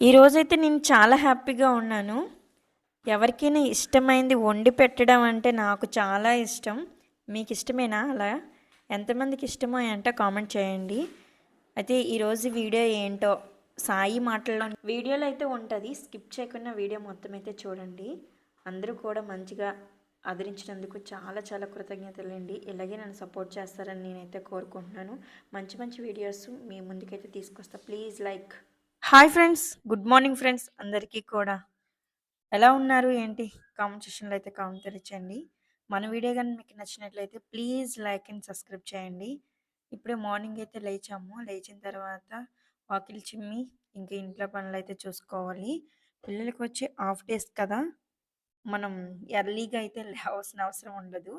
ఈరోజైతే నేను చాలా హ్యాపీగా ఉన్నాను. ఎవరికైనా ఇష్టమైంది వండి పెట్టడం అంటే నాకు చాలా ఇష్టం. మీకు ఇష్టమేనా అలా? ఎంతమందికి ఇష్టమో అంటే కామెంట్ చేయండి. అయితే ఈరోజు వీడియో ఏంటో సాయి మాటల్లో వీడియోలో అయితే ఉంటుంది. స్కిప్ చేయకుండా వీడియో మొత్తం అయితే చూడండి. అందరూ కూడా మంచిగా ఆదరించినందుకు చాలా చాలా కృతజ్ఞతలండి ఇలాగే నన్ను సపోర్ట్ చేస్తారని నేనైతే కోరుకుంటున్నాను. మంచి మంచి వీడియోస్ మీ ముందుకైతే తీసుకొస్తా. Please like. Hi friends good morning friends అందరికీ కూడా. ఎలా ఉన్నారు? ఏంటి? కామెంట్ సెక్షన్లో అయితే కామెంట్ తెలియచండి మన వీడియో కానీ మీకు నచ్చినట్లయితే ప్లీజ్ లైక్ అండ్ సబ్స్క్రైబ్ చేయండి. ఇప్పుడే మార్నింగ్ అయితే లేచాము. లేచిన తర్వాత వాకిలి చిమ్మి ఇంకా ఇంట్లో పనులు అయితే చూసుకోవాలి. పిల్లలకి వచ్చి హాఫ్ డేస్ కదా. మనం ఎర్లీగా అయితే లేవాల్సిన అవసరం ఉండదు.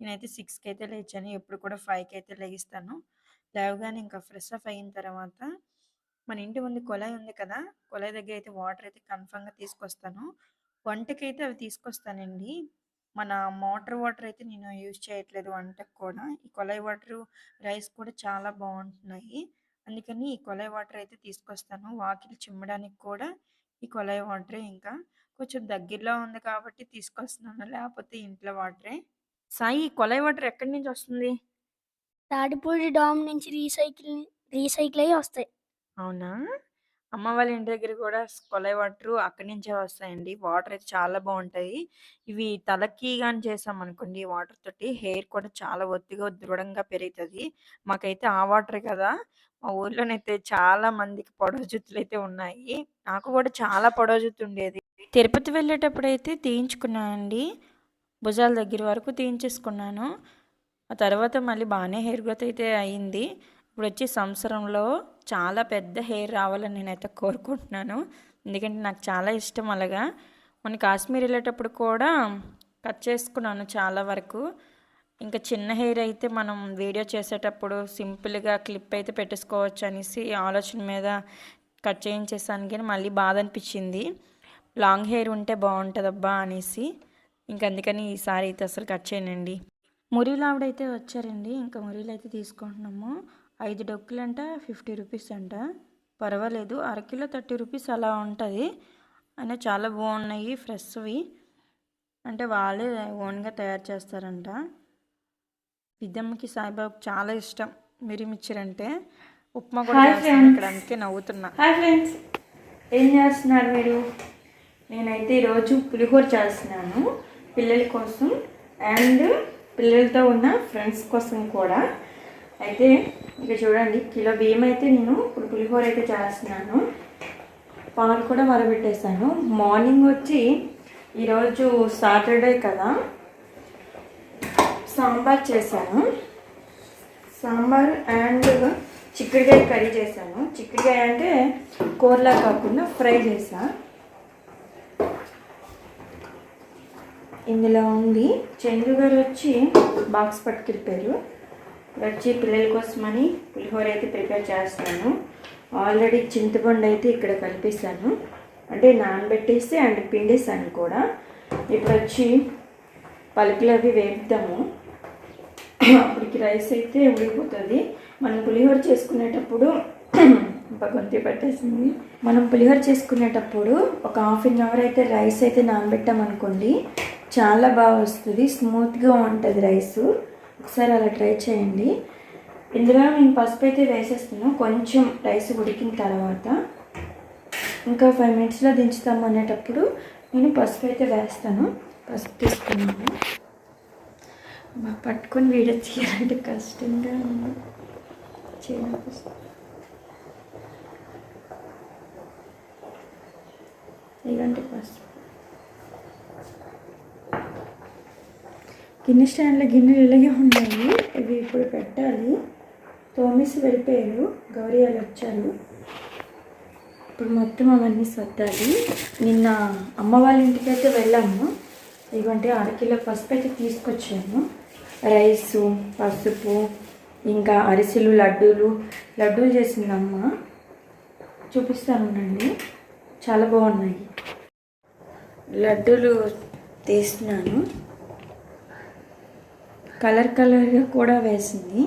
నేనైతే సిక్స్కి అయితే లేచాను. ఎప్పుడు కూడా ఫైవ్కి అయితే లేగిస్తాను. లేవగానే ఇంకా ఫ్రెష్ అప్ అయిన తర్వాత మన ఇంటి ముందు కొలాయి ఉంది కదా కొలాయి దగ్గర అయితే వాటర్ అయితే కన్ఫామ్గా తీసుకొస్తాను. వంటకైతే అవి తీసుకొస్తానండి. మన మోటార్ వాటర్ అయితే నేను యూజ్ చేయట్లేదు వంటకు కూడా. ఈ కొలాయి వాటర్ రైస్ కూడా చాలా బాగుంటున్నాయి. అందుకని ఈ కొలాయి వాటర్ అయితే తీసుకొస్తాను. వాకిలి చిమ్మడానికి కూడా ఈ కొలాయి వాటరే ఇంకా కొంచెం దగ్గరలో ఉంది కాబట్టి తీసుకొస్తున్నాను. లేకపోతే ఇంట్లో వాటరే. సాయి ఈ కొలాయి వాటర్ ఎక్కడి నుంచి వస్తుంది? తాడిపూడి డామ్ నుంచి రీసైకిల్ రీసైకిల్ అయ్యి వస్తాయి. అవునా? అమ్మ వాళ్ళ ఇంటి దగ్గర కూడా కొలాయి వాటర్ అక్కడి నుంచే వస్తాయండి. వాటర్ అయితే చాలా బాగుంటాయి. ఇవి తలకి కానీ చేసాం అనుకోండి వాటర్ తోటి హెయిర్ కూడా చాలా ఒత్తిగా దృఢంగా పెరుగుతుంది. మాకైతే ఆ వాటర్ కదా. మా ఊర్లోనైతే చాలా మందికి పొడవు జుత్తులు అయితే ఉన్నాయి. నాకు కూడా చాలా పొడవు జుత్తు ఉండేది. తిరుపతి వెళ్ళేటప్పుడు అయితే తీయించుకున్నానండి భుజాల దగ్గర వరకు తీయించేసుకున్నాను. ఆ తర్వాత మళ్ళీ బాగానే హెయిర్ గ్రోత్ అయితే అయింది. ఇప్పుడు వచ్చి సంవత్సరంలో చాలా పెద్ద హెయిర్ రావాలని నేనైతే కోరుకుంటున్నాను. ఎందుకంటే నాకు చాలా ఇష్టం అలాగా. మన కాశ్మీర్ వెళ్ళేటప్పుడు కూడా కట్ చేసుకున్నాను చాలా వరకు. ఇంకా చిన్న హెయిర్ అయితే మనం వీడియో చేసేటప్పుడు సింపుల్గా క్లిప్ అయితే పెట్టేసుకోవచ్చు అనేసి ఆలోచన మీద కట్ చేయించేసాను కానీ మళ్ళీ బాధ అనిపించింది. లాంగ్ హెయిర్ ఉంటే బాగుంటుందబ్బా అనేసి. ఇంక అందుకని ఈసారి అయితే అసలు కట్ చేయనండి. మురిలావిడైతే వచ్చారండి. ఇంకా మురీలు అయితే తీసుకుంటున్నాము. ఐదు డొక్కులు అంట ఫిఫ్టీ రూపీస్ అంట. పర్వాలేదు అరకిలో థర్టీ రూపీస్ అలా ఉంటుంది. అయినా చాలా బాగున్నాయి ఫ్రెష్వి. అంటే వాళ్ళే ఓన్గా తయారు చేస్తారంట. విద్దమ్మకి సాయిబాబుకి చాలా ఇష్టం మిరిమిచ్చిరంటే ఉప్మా కూడా ఇక్కడ అందుకే నవ్వుతున్నా. హాయ్ ఫ్రెండ్స్ ఏం చేస్తున్నారు మీరు? నేనైతే ఈరోజు పులిహోర చేస్తున్నాను పిల్లల కోసం. అండ్ పిల్లలతో ఉన్న ఫ్రెండ్స్ కోసం కూడా. అయితే ఇక చూడండి కిలో బియ్యం అయితే నేను ఇప్పుడు పులిహోర అయితే చేస్తున్నాను. పాలు కూడా మరబెట్టేసాను మార్నింగ్ వచ్చి ఈరోజు సాటర్డే కదా. సాంబార్ చేశాను. సాంబార్ అండ్ చిక్కుడుకాయ కర్రీ చేశాను. చిక్కుడుకాయ అంటే కూరలా కాకుండా ఫ్రై చేశా. ఇందులో ఉంది. చంద్రుగారు వచ్చి బాక్స్ పట్టుకెళ్ళిపోయారు. వచ్చి పిల్లల కోసమని పులిహోర అయితే ప్రిపేర్ చేస్తాను. ఆల్రెడీ చింతపండు అయితే ఇక్కడ కలిపిస్తాను అంటే నానబెట్టేసి అండ్ పిండేసాను కూడా. ఇప్పుడు వచ్చి పలుకులు అవి వేపుతాము. అప్పటికి రైస్ అయితే ఉడికిపోతుంది. మనం పులిహోర చేసుకునేటప్పుడు గొంతి పట్టేసింది. మనం పులిహోర చేసుకునేటప్పుడు ఒక హాఫ్ అన్ అవర్ అయితే రైస్ అయితే నానబెట్టామనుకోండి చాలా బాగా వస్తుంది. స్మూత్గా ఉంటుంది రైస్. ఒకసారి అలా ట్రై చేయండి. ఇందులో నేను పసుపు అయితే వేసేస్తున్నాను కొంచెం రైస్ ఉడికిన తర్వాత ఇంకా ఫైవ్ మినిట్స్లో దించుతాము అనేటప్పుడు నేను పసుపు అయితే వేస్తాను. పసుపు తీసుకున్నాను. బా పట్టుకొని వీడియో తీయాలంటే కష్టంగా ఉంది. చేయడానికి ఇలాంటి పసుపు. గిన్నె స్టాండ్లో గిన్నెలు ఇలాగే ఉన్నాయి. ఇవి ఇప్పుడు పెట్టాలి. తోమేసి వెళ్ళిపోయారు. గౌరీ వాళ్ళు వచ్చారు. ఇప్పుడు మొత్తం అవన్నీ సర్దాలి. నిన్న అమ్మ వాళ్ళ ఇంటికి అయితే వెళ్ళాము. ఇదిగోంటే అరకిలో పసుపు అయితే తీసుకొచ్చాను రైసు పసుపు ఇంకా అరిసెలు లడ్డూలు. లడ్డూలు చేసింది అమ్మ. చూపిస్తాను చాలా బాగున్నాయి. లడ్డూలు తీస్తున్నాను. కలర్ కలర్గా కూడా వేసింది.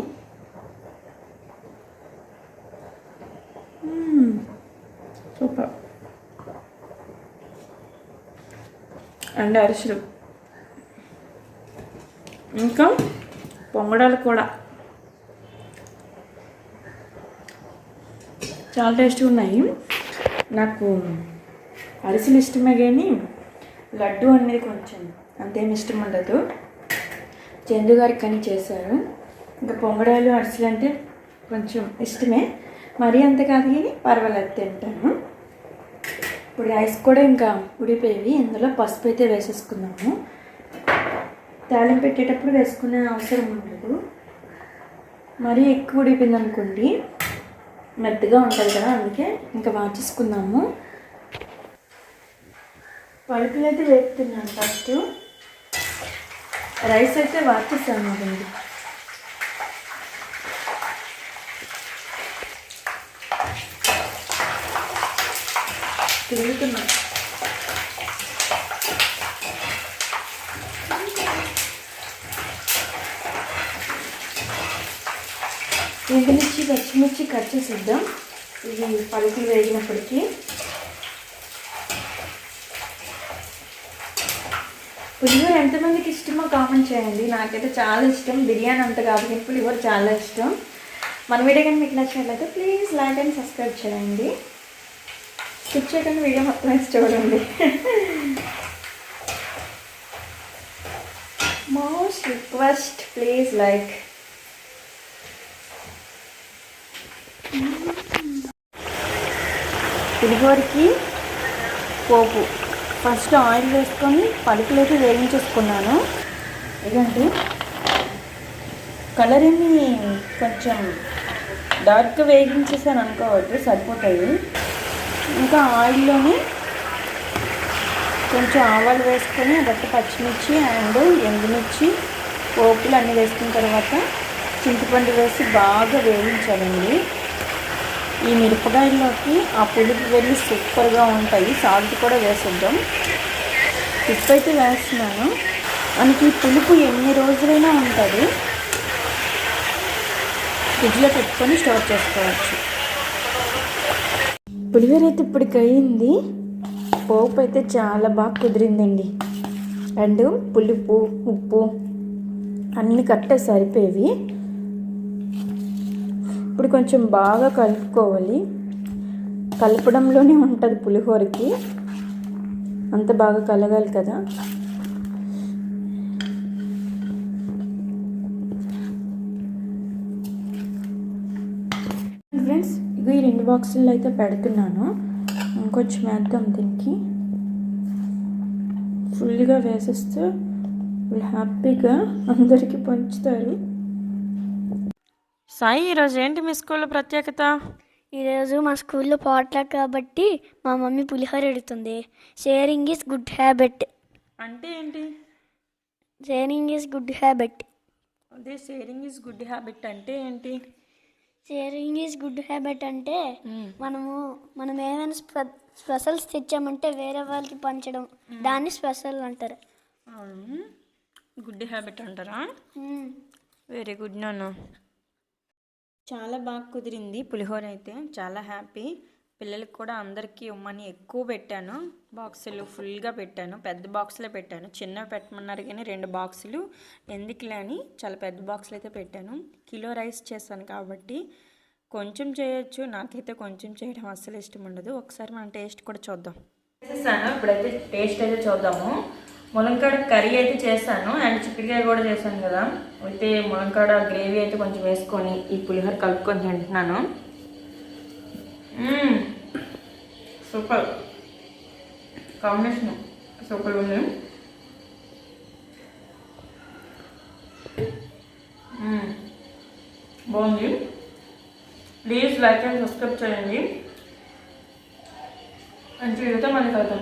సూపర్. అండ్ అరిసెలు. ఇంకా పొంగడాలు కూడా. చాలా టేస్ట్గా ఉన్నాయి. నాకు అరిసెలు ఇష్టమే కానీ లడ్డు అనేది కొంచెం అంతేమి ఇష్టం ఉండదు. చందు గారికి అని చేశారు. ఇంకా పొంగడాలు అరిసెలు అంటే కొంచెం ఇష్టమే. మరీ అంత కాదు కానీ పర్వాలేదు తింటాను. ఇప్పుడు రైస్ కూడా ఇంకా ఉడిపోయి ఇందులో పసుపు అయితే వేసేసుకున్నాము తాళం పెట్టేటప్పుడు వేసుకునే అవసరం ఉండదు. మరీ ఎక్కువ ఉడిపోయింది అనుకోండి మెత్తగా ఉంటుంది కదా అందుకే ఇంకా మార్చేసుకున్నాము పలుపులు అయితే వేపుతున్నాను ఫస్ట్. రైస్ అయితే వార్చేస్తాను అదండి తిరుగుతున్నాను ఎండుమిర్చి పచ్చిమిర్చి కట్ చేసిద్దాం. ఇవి పలుకులు వేగినప్పటికీ. పులిహోర ఎంతమందికి ఇష్టమో కామెంట్ చేయండి. నాకైతే చాలా ఇష్టం. బిర్యానీ అంత కాబట్టి పులిహోర చాలా ఇష్టం. మన వీడియో కానీ మీకు నచ్చినట్లయితే ప్లీజ్ లైక్ అండ్ సబ్స్క్రైబ్ చేయండి. స్కిప్ చేయకుండా వీడియో మొత్తం వేసి చూడండి. మోస్ట్ రిక్వెస్ట్ ప్లీజ్ లైక్ పులిహోరకి పోపు. ఫస్ట్ ఆయిల్ వేసుకొని పలుకులు అయితే వేగించేసుకున్నాను ఇదండి. కలర్ ఏమి కొంచెం డార్క్గా వేగించేసాను అనుకోవద్దు సరిపోతాయి. ఇంకా ఆయిల్లోని కొంచెం ఆవాలు వేసుకొని బట్టి పచ్చిమిర్చి అండ్ ఎండుమిర్చి పోపులు అన్నీ వేసుకున్న తర్వాత చింతపండు వేసి బాగా వేయించాలండి. ఈ మిరపకాయల్లోకి ఆ పులుపు వెళ్ళి సూపర్గా ఉంటాయి. సాల్ట్ కూడా వేసేద్దాం. ఉప్పు అయితే వేస్తున్నాను. మనకి పులుపు ఎన్ని రోజులైనా ఉంటుంది. ఫ్రిడ్జ్లో పెట్టుకొని స్టోర్ చేసుకోవచ్చు. పులిహోర అయితే ఇప్పటికి అయింది. పోపు అయితే చాలా బాగా కుదిరిందండి. అండ్ పులుపు ఉప్పు అన్నీ కట్టే సరిపోయేవి. ఇప్పుడు కొంచెం బాగా కలుపుకోవాలి. కలపడంలోనే ఉంటుంది పులిహోరకి. అంత బాగా కలగాలి కదా. ఫ్రెండ్స్ ఇవి రెండు బాక్సుల్లో అయితే పెడుతున్నాను. ఇంకొంచెం వేద్దాం దీనికి. ఫుల్గా వేసేస్తే హ్యాపీగా అందరికీ పంచుతారు. సాయి ఈరోజు ఏంటి మీ స్కూల్లో ప్రత్యేకత? ఈరోజు మా స్కూల్లో పాటలకు కాబట్టి మా మమ్మీ పులిహోర ఎడుతుంది. షేరింగ్ ఈజ్ గుడ్ హ్యాబిట్ అంటే ఏంటి? షేరింగ్ ఈజ్ గుడ్ హ్యాబిట్ అదే షేరింగ్ ఈజ్ గుడ్ హ్యాబిట్ అంటే ఏంటి? షేరింగ్ ఈజ్ గుడ్ హ్యాబిట్ అంటే మనము మనం ఏమైనా స్పె స్పెషల్స్ తెచ్చామంటే వేరే వాళ్ళకి పంచడం. దాన్ని స్పెషల్ అంటారు. గుడ్ హ్యాబిట్ అంటారా. వెరీ గుడ్ నాన్న. చాలా బాగా కుదిరింది పులిహోర అయితే. చాలా హ్యాపీ. పిల్లలకి కూడా అందరికీ ఇవ్వమని ఎక్కువ పెట్టాను. బాక్సులు ఫుల్గా పెట్టాను. పెద్ద బాక్సులే పెట్టాను. చిన్నవి పెట్టమన్నారు కానీ రెండు బాక్సులు. ఎందుకులే అని చాలా పెద్ద బాక్సులు అయితే పెట్టాను. కిలో రైస్ చేశాను కాబట్టి కొంచెం చేయొచ్చు. నాకైతే కొంచెం చేయడం అస్సలు ఇష్టం ఉండదు. ఒకసారి మనం టేస్ట్ కూడా చూద్దాం. చేసేసాను. ఇప్పుడైతే టేస్ట్ అయితే చూద్దాము. ములంకాడ కర్రీ అయితే చేశాను అండ్ చిక్కుడుకాయ కూడా చేశాను కదా. అయితే ములంకాడ గ్రేవీ అయితే కొంచెం వేసుకొని ఈ పులిహోర కలుపుకొని తింటున్నాను. సూపర్. కాంబినేషన్ సూపర్ ఉంది. బాగుంది. ప్లీజ్ లైక్ అండ్ సబ్స్క్రైబ్ చేయండి. మంచి వీడియోతో మళ్ళీ కలుద్దాం.